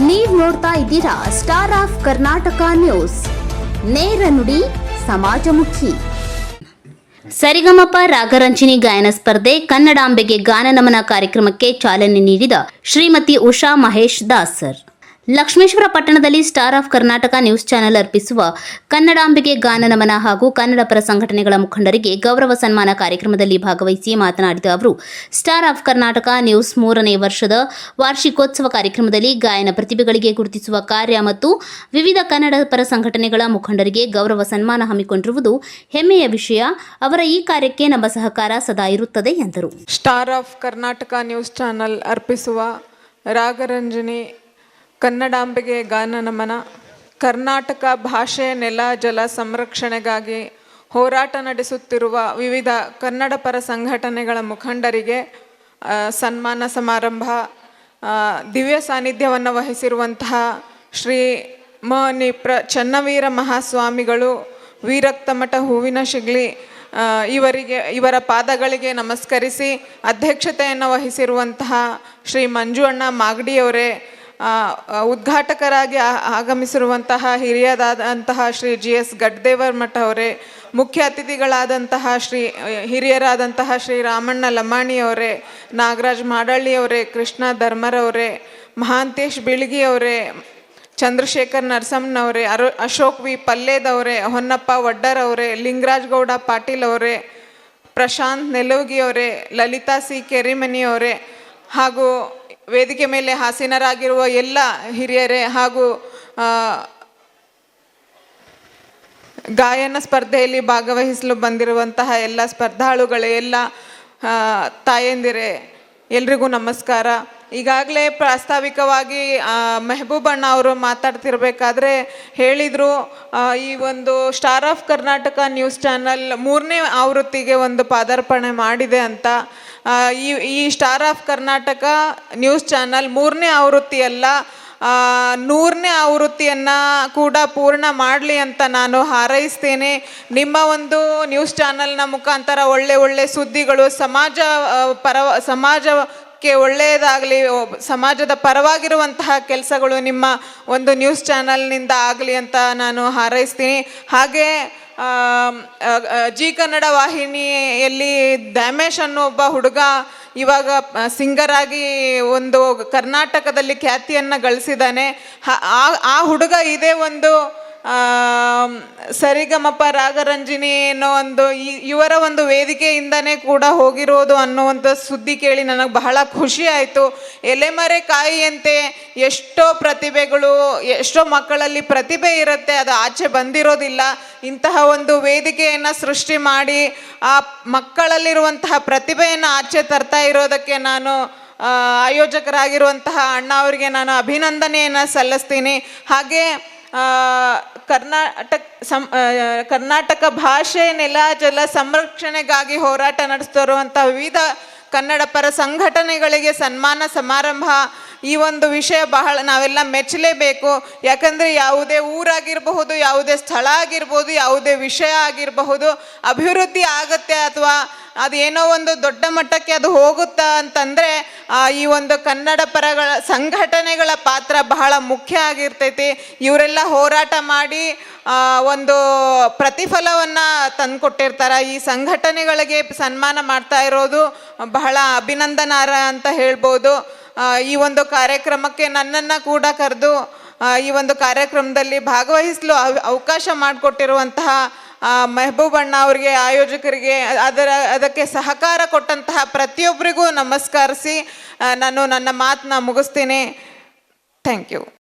ನೀವ್ ನೋಡ್ತಾ ಇದ್ದೀರಾ ಸ್ಟಾರ್ ಆಫ್ ಕರ್ನಾಟಕ ನ್ಯೂಸ್ ನೇರ ನುಡಿ, ಸಮಾಜಮುಖಿ. ಸರಿಗಮಪ ರಾಗರಂಜಿನಿ ಗಾಯನ ಸ್ಪರ್ಧೆ, ಕನ್ನಡಾಂಬೆಗೆ ಗಾನ ನಮನ ಕಾರ್ಯಕ್ರಮಕ್ಕೆ ಚಾಲನೆ ನೀಡಿದ ಶ್ರೀಮತಿ ಉಷಾ ಮಹೇಶ್ ದಾಸರ್. ಲಕ್ಷ್ಮೇಶ್ವರ ಪಟ್ಟಣದಲ್ಲಿ star of Karnataka news channel ಅರ್ಪಿಸುವ ಕನ್ನಡಾಂಬೆಗೆ ಗಾನ ನಮನ ಹಾಗೂ ಕನ್ನಡ ಪರ ಸಂಘಟನೆಗಳ ಮುಖಂಡರಿಗೆ ಗೌರವ ಸನ್ಮಾನ ಕಾರ್ಯಕ್ರಮದಲ್ಲಿ ಭಾಗವಹಿಸಿ ಮಾತನಾಡಿದ ಅವರು, ಸ್ಟಾರ್ ಆಫ್ ಕರ್ನಾಟಕ ನ್ಯೂಸ್ ಮೂರನೇ ವರ್ಷದ ವಾರ್ಷಿಕೋತ್ಸವ ಕಾರ್ಯಕ್ರಮದಲ್ಲಿ ಗಾಯನ ಪ್ರತಿಭೆಗಳಿಗೆ ಗುರುತಿಸುವ ಕಾರ್ಯ ಮತ್ತು ವಿವಿಧ ಕನ್ನಡ ಪರ ಸಂಘಟನೆಗಳ ಮುಖಂಡರಿಗೆ ಗೌರವ ಸನ್ಮಾನ ಹಮ್ಮಿಕೊಂಡಿರುವುದು ಹೆಮ್ಮೆಯ ವಿಷಯ. ಅವರ ಈ ಕಾರ್ಯಕ್ಕೆ ನಮ್ಮ ಸಹಕಾರ ಸದಾ ಇರುತ್ತದೆ ಎಂದರು. Star of Karnataka news channel ಅರ್ಪಿಸುವ ರಾಗರಂಜನಿ ಕನ್ನಡಾಂಬೆಗೆ ಗಾನ ನಮನ. ಕರ್ನಾಟಕ ಭಾಷೆ ನೆಲ ಜಲ ಸಂರಕ್ಷಣೆಗಾಗಿ ಹೋರಾಟ ನಡೆಸುತ್ತಿರುವ ವಿವಿಧ ಕನ್ನಡ ಪರ ಸಂಘಟನೆಗಳ ಮುಖಂಡರಿಗೆ ಸನ್ಮಾನ ಸಮಾರಂಭ ದಿವ್ಯ ಸಾನ್ನಿಧ್ಯವನ್ನು ವಹಿಸಿರುವಂತಹ ಶ್ರೀ ಮ ನಿಪ್ರ ಚನ್ನವೀರ ಮಹಾಸ್ವಾಮಿಗಳು ವೀರಕ್ತಮಠ ಹೂವಿನ ಶಿಗ್ಲಿ ಇವರಿಗೆ, ಇವರ ಪಾದಗಳಿಗೆ ನಮಸ್ಕರಿಸಿ ಅಧ್ಯಕ್ಷತೆಯನ್ನು ವಹಿಸಿರುವಂತಹ ಶ್ರೀ ಮಂಜು ಅಣ್ಣ ಮಾಗಡಿಯವರೇ ಉದ್ಘಾಟಕರಾಗಿ ಆಗಮಿಸಿರುವಂತಹ ಹಿರಿಯರಾದಂತಹ ಶ್ರೀ ಜಿ ಎಸ್ ಗಡ್ದೇವರ್ ಮಠ ಅವರೇ, ಮುಖ್ಯ ಅತಿಥಿಗಳಾದಂತಹ ಶ್ರೀ, ಹಿರಿಯರಾದಂತಹ ಶ್ರೀ ರಾಮಣ್ಣ ಲಮಾಣಿಯವರೇ ನಾಗರಾಜ್ ಮಾಡಳ್ಳಿಯವರೇ ಕೃಷ್ಣ ಧರ್ಮರವರೇ ಮಹಾಂತೇಶ್ ಬಿಳ್ಗಿಯವರೇ ಚಂದ್ರಶೇಖರ್ ನರಸಮ್ಮನವರೇ ಅರು, ಅಶೋಕ್ ವಿ ಪಲ್ಲೇದವರೇ ಹೊನ್ನಪ್ಪ ವಡ್ಡರವರೇ ಲಿಂಗರಾಜ್ ಗೌಡ ಪಾಟೀಲ್ ಅವರೇ, ಪ್ರಶಾಂತ್ ನೆಲೋಗಿಯವರೇ ಲಲಿತಾ ಸಿ ಕೆರಿಮನಿಯವರೇ ಹಾಗೂ ವೇದಿಕೆ ಮೇಲೆ ಹಾಸೀನರಾಗಿರುವ ಎಲ್ಲ ಹಿರಿಯರೇ ಹಾಗೂ ಗಾಯನ ಸ್ಪರ್ಧೆಯಲ್ಲಿ ಭಾಗವಹಿಸಲು ಬಂದಿರುವಂತಹ ಎಲ್ಲ ಸ್ಪರ್ಧಾಳುಗಳೇ, ಎಲ್ಲ ತಾಯಂದಿರೇ, ಎಲ್ರಿಗೂ ನಮಸ್ಕಾರ. ಈಗಾಗಲೇ ಪ್ರಾಸ್ತಾವಿಕವಾಗಿ ಮೆಹಬೂಬಣ್ಣ ಅವರು ಮಾತಾಡ್ತಿರ್ಬೇಕಾದ್ರೆ ಹೇಳಿದರು ಈ ಒಂದು star of Karnataka news channel ಮೂರನೇ ಆವೃತ್ತಿಗೆ ಒಂದು ಪಾದಾರ್ಪಣೆ ಮಾಡಿದೆ ಅಂತ. ಈ ಈ star of Karnataka news channel ಮೂರನೇ ಆವೃತ್ತಿಯಲ್ಲ ನೂರನೇ ಆವೃತ್ತಿಯನ್ನು ಕೂಡ ಪೂರ್ಣ ಮಾಡಲಿ ಅಂತ ನಾನು ಹಾರೈಸ್ತೇನೆ. ನಿಮ್ಮ ಒಂದು ನ್ಯೂಸ್ ಚಾನಲ್ನ ಮುಖಾಂತರ ಒಳ್ಳೆ ಒಳ್ಳೆ ಸುದ್ದಿಗಳು, ಸಮಾಜ ಪರ ಪರ ಸಮಾಜಕ್ಕೆ ಒಳ್ಳೆಯದಾಗಲಿ ಸಮಾಜದ ಪರವಾಗಿರುವಂತಹ ಕೆಲಸಗಳು ನಿಮ್ಮ ಒಂದು ನ್ಯೂಸ್ ಚಾನಲ್ನಿಂದ ಆಗಲಿ ಅಂತ ನಾನು ಹಾರೈಸ್ತೀನಿ. ಹಾಗೆ ಜಿ ಕನ್ನಡ ವಾಹಿನಿಯಲ್ಲಿ ದ್ಯಾಮೇಶ್ ಅನ್ನೋ ಒಬ್ಬ ಹುಡುಗ ಇವಾಗ ಸಿಂಗರ್ ಆಗಿ ಒಂದು ಕರ್ನಾಟಕದಲ್ಲಿ ಖ್ಯಾತಿಯನ್ನು ಗಳಿಸಿದ್ದಾನೆ. ಆ ಹುಡುಗ ಇದೇ ಒಂದು ಸರಿಗಮಪ ರಾಗರಂಜಿನಿ ಅನ್ನೋ ಒಂದು ಇವರ ಒಂದು ವೇದಿಕೆಯಿಂದನೇ ಕೂಡ ಹೋಗಿರೋದು ಅನ್ನುವಂಥ ಸುದ್ದಿ ಕೇಳಿ ನನಗೆ ಬಹಳ ಖುಷಿ ಆಯಿತು. ಎಲೆಮರೆ ಕಾಯಿಯಂತೆ ಎಷ್ಟೋ ಪ್ರತಿಭೆಗಳು, ಎಷ್ಟೋ ಮಕ್ಕಳಲ್ಲಿ ಪ್ರತಿಭೆ ಇರುತ್ತೆ, ಅದು ಆಚೆ ಬಂದಿರೋದಿಲ್ಲ. ಇಂತಹ ಒಂದು ವೇದಿಕೆಯನ್ನು ಸೃಷ್ಟಿ ಮಾಡಿ, ಆ ಮಕ್ಕಳಲ್ಲಿರುವಂತಹ ಪ್ರತಿಭೆಯನ್ನು ಆಚೆ ತರ್ತಾ ಇರೋದಕ್ಕೆ ನಾನು ಆಯೋಜಕರಾಗಿರುವಂತಹ ಅಣ್ಣ ಅವರಿಗೆ ನಾನು ಅಭಿನಂದನೆಯನ್ನು ಸಲ್ಲಿಸ್ತೀನಿ. ಹಾಗೆ ಕರ್ನಾಟಕ ಸಂ ಕರ್ನಾಟಕ ಭಾಷೆ ನೆಲ ಜಲ ಸಂರಕ್ಷಣೆಗಾಗಿ ಹೋರಾಟ ನಡೆಸ್ತಿರುವಂಥ ವಿವಿಧ ಕನ್ನಡ ಪರ ಸಂಘಟನೆಗಳಿಗೆ ಸನ್ಮಾನ ಸಮಾರಂಭ ಈ ಒಂದು ವಿಷಯ ಬಹಳ ನಾವೆಲ್ಲ ಮೆಚ್ಚಲೇಬೇಕು. ಯಾಕಂದರೆ ಯಾವುದೇ ಊರಾಗಿರಬಹುದು, ಯಾವುದೇ ಸ್ಥಳ ಆಗಿರ್ಬೋದು, ಯಾವುದೇ ವಿಷಯ ಆಗಿರಬಹುದು, ಅಭಿವೃದ್ಧಿ ಆಗುತ್ತೆ ಅಥವಾ ಅದು ಏನೋ ಒಂದು ದೊಡ್ಡ ಮಟ್ಟಕ್ಕೆ ಅದು ಹೋಗುತ್ತಾ ಅಂತಂದರೆ ಈ ಒಂದು ಕನ್ನಡ ಪರಗಳ ಸಂಘಟನೆಗಳ ಪಾತ್ರ ಬಹಳ ಮುಖ್ಯ ಆಗಿರ್ತೈತಿ. ಇವರೆಲ್ಲ ಹೋರಾಟ ಮಾಡಿ ಒಂದು ಪ್ರತಿಫಲವನ್ನು ತಂದುಕೊಟ್ಟಿರ್ತಾರೆ. ಈ ಸಂಘಟನೆಗಳಿಗೆ ಸನ್ಮಾನ ಮಾಡ್ತಾ ಇರೋದು ಬಹಳ ಅಭಿನಂದನಾರ ಅಂತ ಹೇಳ್ಬೋದು. ಈ ಒಂದು ಕಾರ್ಯಕ್ರಮಕ್ಕೆ ನನ್ನನ್ನು ಕೂಡ ಕರೆದು ಈ ಒಂದು ಕಾರ್ಯಕ್ರಮದಲ್ಲಿ ಭಾಗವಹಿಸಲು ಅವ- ಅವಕಾಶ ಮಾಡಿಕೊಟ್ಟಿರುವಂತಹ ಮೆಹಬೂಬಣ್ಣ ಅವರಿಗೆ, ಆಯೋಜಕರಿಗೆ, ಅದರ, ಅದಕ್ಕೆ ಸಹಕಾರ ಕೊಟ್ಟಂತಹ ಪ್ರತಿಯೊಬ್ಬರಿಗೂ ನಮಸ್ಕರಿಸಿ ನಾನು ನನ್ನ ಮಾತನ್ನ ಮುಗಿಸ್ತೀನಿ. Thank you